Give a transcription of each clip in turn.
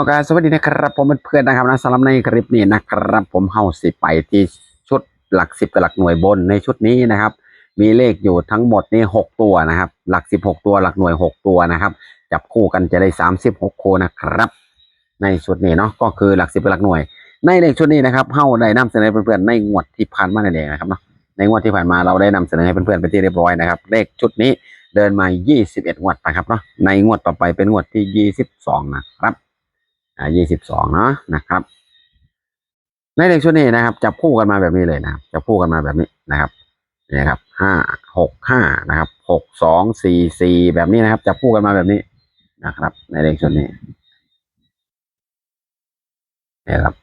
โอเคสวัสดีนะครับผมเพื่อนๆนะครับนะสำหรับในคลิปนี้นะครับ ผมเฮาสิไปที่ชุดหลักสิบกับหลักหน่วยบนในชุดนี้นะครับ มีเลขอยู่ทั้งหมดนี่หกตัวนะครับ หลักสิบหกตัวหลักหน่วยหกตัวนะครับ จับคู่กันจะได้สามสิบหกคู่นะครับ ในชุดนี้เนาะก็คือหลักสิบกับหลักหน่วย ในเลขชุดนี้นะครับเฮาได้นำเสนอเพื่อนๆในงวดที่ผ่านมานั่นเองนะครับเนาะในงวดที่ผ่านมาเราได้นำเสนอให้เพื่อนๆไปที่เรียบร้อยนะครับ เลขชุดนี้เดินมา 21 งวดนะครับเนาะในงวดต่อไปเป็นงวดที่ 22 นะครับ อ่ายี่สิบสองเนาะนะครับ ในเลขชุดนี้นะครับ จับคู่กันมาแบบนี้เลยนะครับจับคู่กันมาแบบนี้นะครับนี่ครับห้าหกห้านะครับหกสองสี่สี่แบบนี้นะครับ จับคู่กันมาแบบนี้นะครับ ในเลขชุดนี้นี่ครับ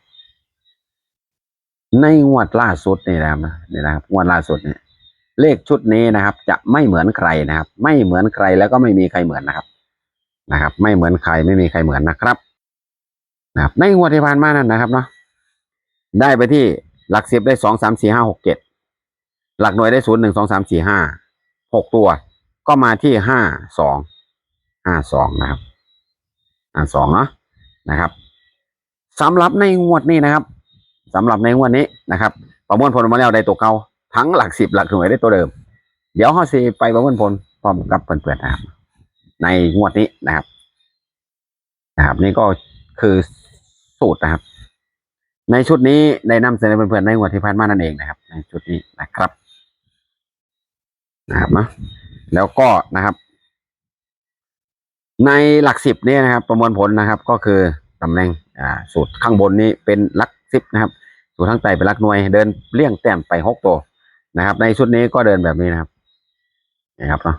ในงวดล่าสุดนี่นะครับนี่นะครับงวดล่าสุดเนี่ยเลขชุดนี้นะครับ จะไม่เหมือนใครนะครับ ไม่เหมือนใครแล้วก็ไม่มีใครเหมือนนะครับนะครับ ไม่เหมือนใครไม่มีใครเหมือนนะครับ นะครับในงวดที่ผ่านมานั่นนะครับเนาะได้ไปที่หลักสิบได้สองสามสี่ห้าหกเจ็ดหลักหน่วยได้ศูนย์หนึ่งสองสามสี่ห้าหกตัว ก็มาที่ห้าสองห้าสองนะครับห้าสองเนาะนะครับสำหรับในงวดนี้นะครับสำหรับในงวดนี้นะครับ ประมวลผลมาแล้วได้ตัวเก่าทั้งหลักสิบหลักหน่วยได้ตัวเดิม เดี๋ยวห้อซีไปประมวลผลพร้อมกับเพื่อนๆนะครับในงวดนี้นะครับนะครับ นี่ก็คือ สูตรนะครับ ในชุดนี้ได้นำเสนอเพื่อนๆในงวที่ผ่านมานั่นเองนะครับ ในชุดนี้นะครับ นะครับนะแล้วก็นะครับ ในหลักสิบเนี่ยนะครับ ประมวลผลนะครับ ก็คือตำแหน่งอ่าสูตรข้างบนนี้เป็นหลักสิบนะครับ สูตรข้งใต้เป็นหลักหน่วย เดินเลี่ยงแต้มไปหกตัวนะครับ ในชุดนี้ก็เดินแบบนี้นะครับนะครับเนาะ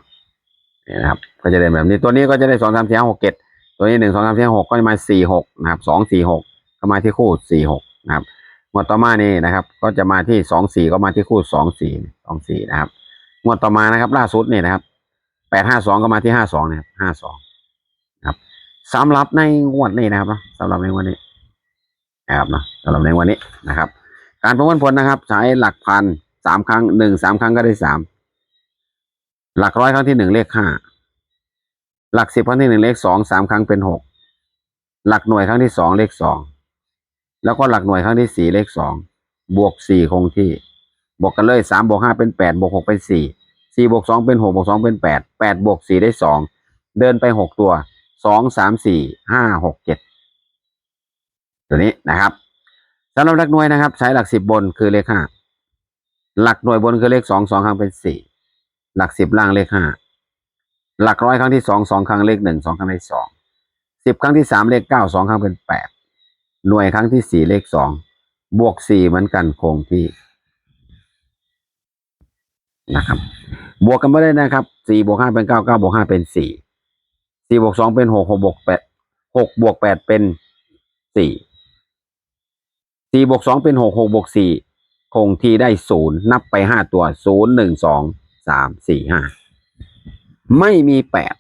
นี่นะครับ ก็จะเดินแบบนี้ตัวนี้ก็จะได้สองสามสี่ห้าหกเจ็ดตัวนี้หนึ่งสองสามสี่หกก็จะมาสี่หกนะครับสองสี่หก ก็มาที่คู่สี่หกนะครับงวดต่อมานี่นะครับ ก็จะมาที่สองสี่ก็มาที่คู่สองสี่สองสี่นะครับงวดต่อมานะครับ ล่าสุดนี่นะครับแปดห้าสองก็มาที่ห้าสองนะครับห้าสองนะครับสำหรับในงวดนี้นะครับนาะสำหรับในงวดนี้นะครับนะสำหรับในงวดนี้นะครับ การประมวลผลนะครับ ใช้หลักพันสามครั้งหนึ่งสามครั้งก็ได้สามหลักร้อยครั้งที่หนึ่งเลขห้าหลักสิบครั้งที่หนึ่งเลขสองสามครั้งเป็นหกหลักหน่วยครั้งที่สองเลขสอง แล้วก็หลักหน่วยครั้งที่สี่เลขสองบวกสี่คงที่บวกกันเลยสามบวกห้าเป็นแปดบวกหกเป็นสี่สี่บวกสองเป็นหกบวกสองเป็นแปดแปดบวกสี่ได้สองเดินไปหกตัวสองสามสี่ห้าหกเจ็ดตัวนี้นะครับสำหรับหลักหน่วยนะครับ ใช้หลักสิบบนคือเลขห้าหลักหน่วยบนคือเลขสองสองครั้งเป็นสี่หลักสิบล่างเลขห้าหลักร้อยครั้งที่สองสองครั้งเลขหนึ่งสองครั้งเลขสองสิบครั้งที่สามเลขเก้าสองครั้งเป็นแปด หน่วยครั้งที่สี่เลขสองบวกสี่เหมือนกันคงที่นะครับ บวกกันไม่ได้นะครับสี่บวกห้าเป็นเก้าเก้าบวกห้าเป็นสี่สี่บวกสองเป็นหกหกบวกแปดหกบวกแปดเป็นสี่สี่บวกสองเป็นหกหกบวกสี่คงที่ได้ศูนย์นับไปห้าตัวศูนย์หนึ่งสองสามสี่ห้าไม่มีแปด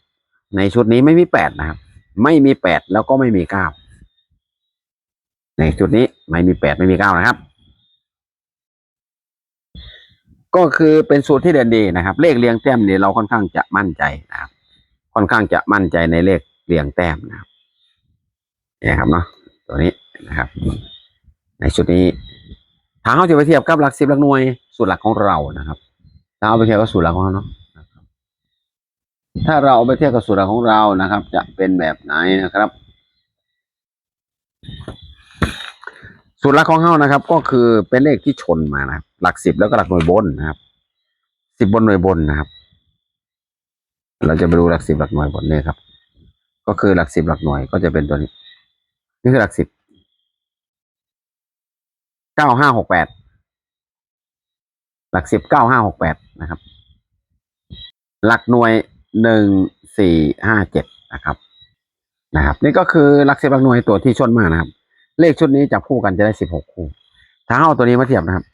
ในชุดนี้ไม่มีแปดนะครับ ไม่มีแปดแล้วก็ไม่มีเก้า ในชุดนี้ไม่มีแปดไม่มีเก้านะครับ ก็คือเป็นสูตรที่เด่นดีนะครับ เลขเรียงแต้มเนี่ยเราค่อนข้างจะมั่นใจนะครับ ค่อนข้างจะมั่นใจในเลขเรียงแต้มนะครับนี่ครับเนาะตัวนี้นะครับ ในชุดนี้ถ้าเขาจะไปเทียบกับหลักสิบหลักหน่วยสูตรหลักของเรานะครับถ้าเอาไปเทียบกับสูตรหลักของเราเนาะถ้าเราเอาไปเทียบกับสูตรของเรานะครับ จะเป็นแบบไหนนะครับ สูตรลักของเฮานะครับ ก็คือเป็นเลขที่ชนมานะครับ หลักสิบแล้วก็หลักหน่วยบนนะครับสิบบนหน่วยบนนะครับ เราจะไปดูหลักสิบหลักหน่วยบนเนี่ยครับ ก็คือหลักสิบหลักหน่วยก็จะเป็นตัวนี้ นี่คือหลักสิบเก้าห้าหกแปดหลักสิบเก้าห้าหกแปดนะครับ หลักหน่วยหนึ่งสี่ห้าเจ็ดนะครับ นะครับ นี่ก็คือหลักสิบหลักหน่วยตัวที่ชนมานะครับ เลขชุดนี้จับคู่กันจะได้สิบหกคู่ ถ้าเอาตัวนี้มาเทียบนะครับ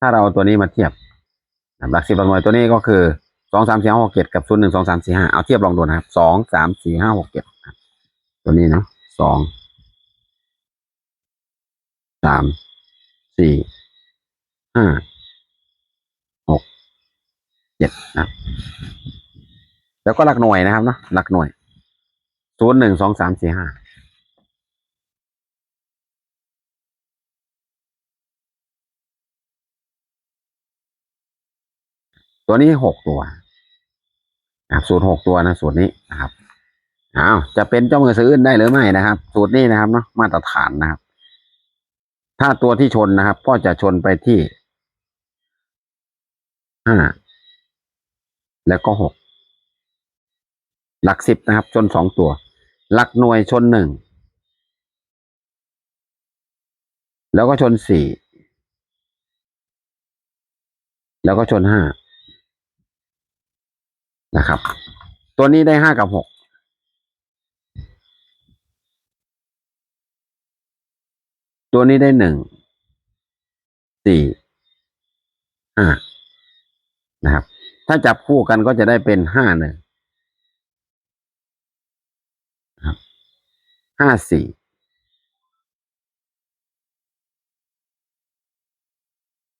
ถ้าเราเอาตัวนี้มาเทียบหลักสิบหลักหน่วยตัวนี้ก็คือสองสามสี่ห้าหกเจ็ดกับศูนย์หนึ่งสองสามสี่ห้าเอาเทียบลองดูนะครับสองสามสี่ห้าหกเจ็ดตัวนี้เนาะสองสามสี่ห้าหกเจ็ดนะแล้วก็หลักหน่วยนะครับเนาะหลักหน่วยศูนย์หนึ่งสองสามสี่ห้า ตัวนี้หกตัวนะครับสูตรหกตัวนะสูตรนี้นะครับอ้าวจะเป็นเจ้ามือซื้ออได้หรือไม่นะครับ สูตรนี้นะครับเนาะมาตรฐานนะครับ ถ้าตัวที่ชนนะครับ ก็จะชนไปที่ห้าแล้วก็หกหลักสิบนะครับ ชนสองตัว หลักหน่วยชนหนึ่งแล้วก็ชนสี่แล้วก็ชนห้า นะครับ ตัวนี้ได้ห้ากับหกตัวนี้ได้หนึ่งสี่ห้านะครับ ถ้าจับคู่กันก็จะได้เป็นห้าหนึ่งห้าสี่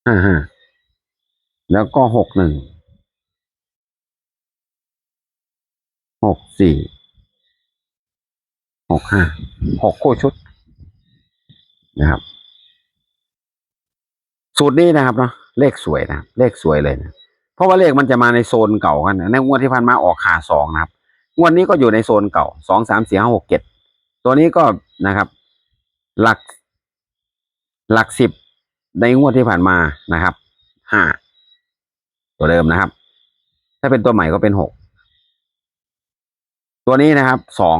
ห้าห้าแล้วก็หกหนึ่ง หกสี่หกห้าหกคู่ชุดนะครับ สูตรนี้นะครับเนาะเลขสวยนะครับเลขสวยเลยนะเพราะว่าเลขมันจะมาในโซนเก่ากันนะในงวดที่ผ่านมาออกขาสองนะครับงวดนี้ก็อยู่ในโซนเก่าสองสามสี่ห้าหกเจ็ดตัวนี้ก็นะครับ หลัก หลักสิบในงวดที่ผ่านมานะครับห้าตัวเดิมนะครับ ถ้าเป็นตัวใหม่ก็เป็นหก ตัวนี้นะครับสอง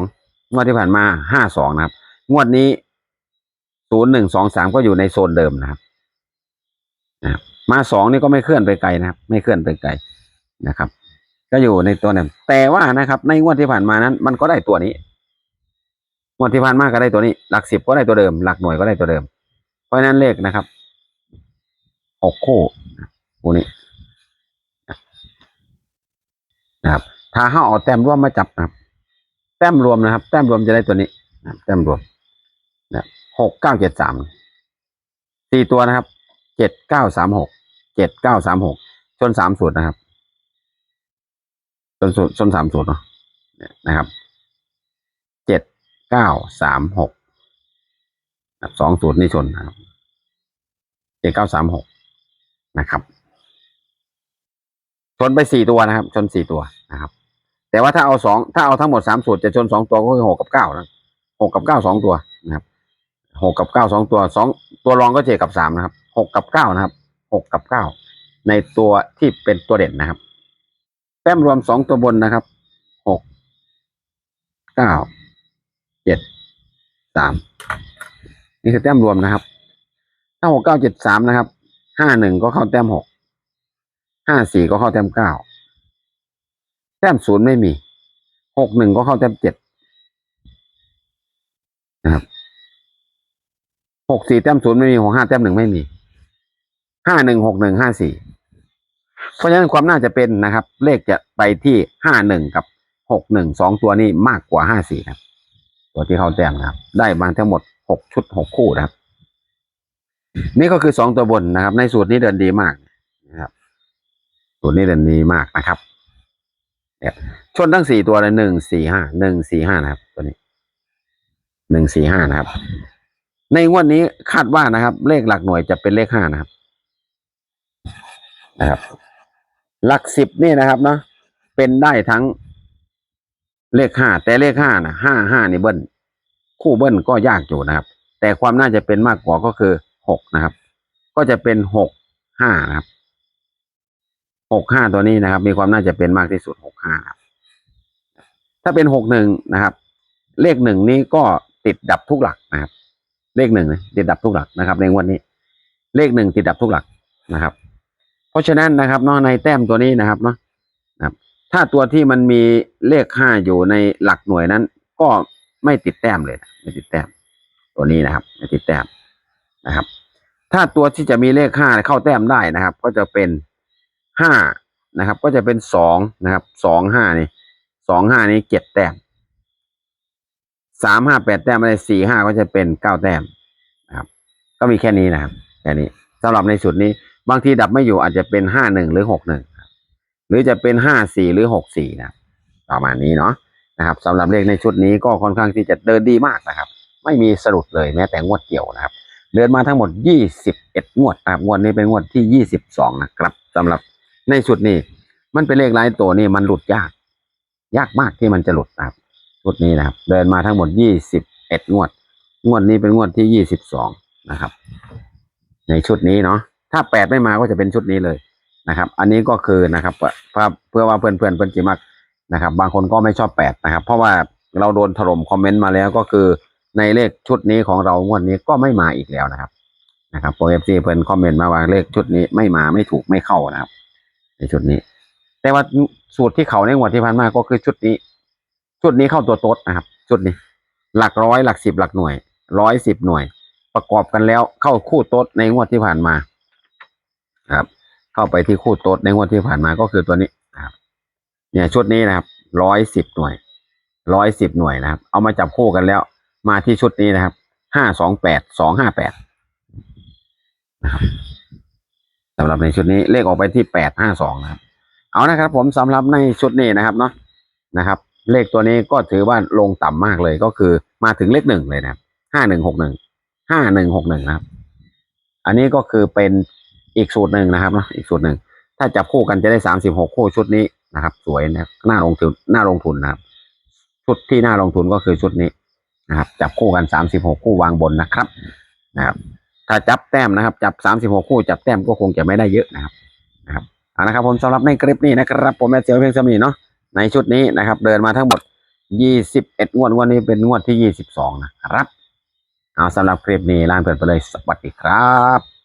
งวดที่ผ่านมาห้าสองนะครับ งวดนี้ศูนย์หนึ่งสองสามก็อยู่ในโซนเดิมนะครับนะครับ มาสองนี่ก็ไม่เคลื่อนไปไกลนะครับ ไม่เคลื่อนไปไกลนะครับ ก็อยู่ในตัวนั้นแต่ว่านะครับ ในงวดที่ผ่านมานั้น มันก็ได้ตัวนี้งวดที่ผ่านมาก็ได้ตัวนี้ หลักสิบก็ได้ตัวเดิม หลักหน่วยก็ได้ตัวเดิม เพราะนั้นเลขนะครับหกคู่คู่นี้นะครับ ถ้าห้าเอาแต้มร่วมมาจับนะครับ แต้มรวมนะครับ แต้มรวมจะได้ตัวนี้นะแต้มรวมนะหกเก้าเจ็ดสามสี่ตัวนะครับเจ็ดเก้าสามหกเจ็ดเก้าสามหกชนสามสูตรนะครับชนสูตรชนสามสูตรเนาะเนี่ยนะครับเจ็ดเก้าสามหกสองสูตรนี่ชนนะครับเจ็ดเก้าสามหกนะครับ ชนไปสี่ตัวนะครับ ชนสี่ตัวนะครับ แต่ว่าถ้าเอาสองถ้าเอาทั้งหมดสามสูตรจะชนสองตัวก็คือหกกับเก้านะหกกับเก้าสองตัวนะครับหกกับเก้าสองตัวสองตัวรองก็เจ็ดกับสามนะครับหกกับเก้านะครับหกกับเก้าในตัวที่เป็นตัวเด่นนะครับ แต้มรวมสองตัวบนนะครับหกเก้าเจ็ดสามนี่คือแต้มรวมนะครับ ถ้าหกเก้าเจ็ดสามนะครับห้าหนึ่งก็เข้าแต้มหกห้าสี่ก็เข้าแต้มเก้า แต้มศูนย์ไม่มี หกหนึ่งก็เข้าแต้มเจ็ดนะครับ หกสี่แต้มศูนย์ไม่มีหกห้าแต้มหนึ่งไม่มี ห้าหนึ่งหกหนึ่งห้าสี่ เพราะฉะนั้นความน่าจะเป็นนะครับ เลขจะไปที่ห้าหนึ่งกับหกหนึ่งสองตัวนี้มากกว่าห้าสี่ครับ ตัวที่เข้าแต้มนะครับ ได้มาทั้งหมดหกชุดหกคู่นะครับ นี่ก็คือสองตัวบนนะครับ ในสูตรนี้เดินดีมากนะครับ สูตรนี้เดินดีมากนะครับ ชนทั้งสี่ตัวเลยหนึ่งสี่ห้าหนึ่งสี่ห้านะครับ ตัวนี้หนึ่งสี่ห้านะครับ ในงวดนี้คาดว่านะครับ เลขหลักหน่วยจะเป็นเลขห้านะครับ นะครับ หลักสิบนี่นะครับเนาะเป็นได้ทั้งเลขห้าแต่เลขห้านะห้าห้านี่เบิ้ลคู่เบิ้ลก็ยากอยู่นะครับ แต่ความน่าจะเป็นมากกว่าก็คือหกนะครับ ก็จะเป็นหกห้านะครับ หกห้าตัวนี้นะครับ มีความน่าจะเป็นมากที่สุดหกห้าครับ ถ้าเป็นหกหนึ่งนะครับ เลขหนึ่งนี้ก็ติดดับทุกหลักนะครับ เลขหนึ่งนะติดดับทุกหลักนะครับ ในงวดนี้ เลขหนึ่งติดดับทุกหลักนะครับ เพราะฉะนั้นนะครับเนาะในแต้มตัวนี้นะครับเนาะนะครับ ถ้าตัวที่มันมีเลขห้าอยู่ในหลักหน่วยนั้น ก็ไม่ติดแต้มเลยนะไม่ติดแต้ม ตัวนี้นะครับ ไม่ติดแต้มนะครับ ถ้าตัวที่จะมีเลขห้าเข้าแต้มได้นะครับ ก็จะเป็น ห้านะครับ ก็จะเป็นสองนะครับสองห้านี่สองห้านี้เจ็ดแต้มสามห้าแปดแต้มอะไรสี่ห้าก็จะเป็นเก้าแต้มนะครับ ก็มีแค่นี้นะครับแค่นี้สำหรับในสุดนี้ บางทีดับไม่อยู่อาจจะเป็นห้าหนึ่งหรือหกหนึ่งหรือจะเป็นห้าสี่หรือหกสี่นะประมาณนี้เนาะนะครับสำหรับเลขในชุดนี้ก็ค่อนข้างที่จะเดินดีมากนะครับ ไม่มีสะดุดเลยแม้แต่งวดเกี่ยวนะครับ เดินมาทั้งหมด 21 งวดนะครับงวดนี้เป็นงวดที่ 22 นะครับสำหรับ ในชุดนี้ มันเป็นเลขหลายตัวนี่มันหลุดยาก ยากมากที่มันจะหลุดนะครับชุดนี้นะครับ เดินมาทั้งหมดยี่สิบเอ็ดงวด งวดนี้เป็นงวดที่ยี่สิบสองนะครับ ในชุดนี้เนาะถ้าแปดไม่มาก็จะเป็นชุดนี้เลยนะครับ อันนี้ก็คือนะครับเพื่อเพื่อว่าเพื่อนเพื่อนเพื่อนจิมักนะครับ บางคนก็ไม่ชอบแปดนะครับ เพราะว่าเราโดนถล่มคอมเมนต์มาแล้วก็คือในเลขชุดนี้ของเรางวดนี้ก็ไม่มาอีกแล้วนะครับนะครับโปรเอฟซีเพิ่อนคอมเมนต์มาว่าเลขชุดนี้ไม่มาไม่ถูกไม่เข้านะครับ ในชุดนี้ แต่ว่าสูตรที่เขาในงวดที่ผ่านมาก็คือชุดนี้ ชุดนี้เข้าตัวโต๊ดนะครับ ชุดนี้ หลักร้อยหลักสิบหลักหน่วยร้อยสิบหน่วย ประกอบกันแล้วเข้าคู่โต๊ดในงวดที่ผ่านมาครับ เข้าไปที่คู่โต๊ดในงวดที่ผ่านมาก็คือตัวนี้นะครับ เนี่ยชุดนี้นะครับร้อยสิบหน่วยร้อยสิบหน่วยนะครับ เอามาจับคู่กันแล้ว มาที่ชุดนี้นะครับห้าสองแปดสองห้าแปดนะครับ สำหรับในชุดนี้เลขออกไปที่แปดห้าสองนะครับ เอานะครับ ผมสำหรับในชุดนี้นะครับเนาะนะครับ เลขตัวนี้ก็ถือว่าลงต่ำมากเลยก็คือมาถึงเลขหนึ่งเลยนะครับห้าหนึ่งหกหนึ่งห้าหนึ่งหกหนึ่งนะครับ อันนี้ก็คือเป็นอีกสูตรหนึ่งนะครับเนาะอีกสูตรหนึ่งถ้าจับคู่กันจะได้สามสิบหกคู่ชุดนี้นะครับ สวยนะครับน่าลงทุนน่าลงทุนนะครับ ชุดที่น่าลงทุนก็คือชุดนี้นะครับ จับคู่กันสามสิบหกคู่วางบนนะครับนะครับ ถ้าจับแต้มนะครับ จับสามสิบหกคู่จับแต้มก็คงจะไม่ได้เยอะนะครับนะครับเอาละครับผมสำหรับในคลิปนี้นะครับ ผมแม่เจียวเพียงสมีเนาะในชุดนี้นะครับ เดินมาทั้งหมดยี่สิบเอ็ดงวดวันี้เป็นงวดที่ยี่สิบสองนะครับเอาสำหรับคลิปนี้ลาเปิดไปเลยสวัสดีครับ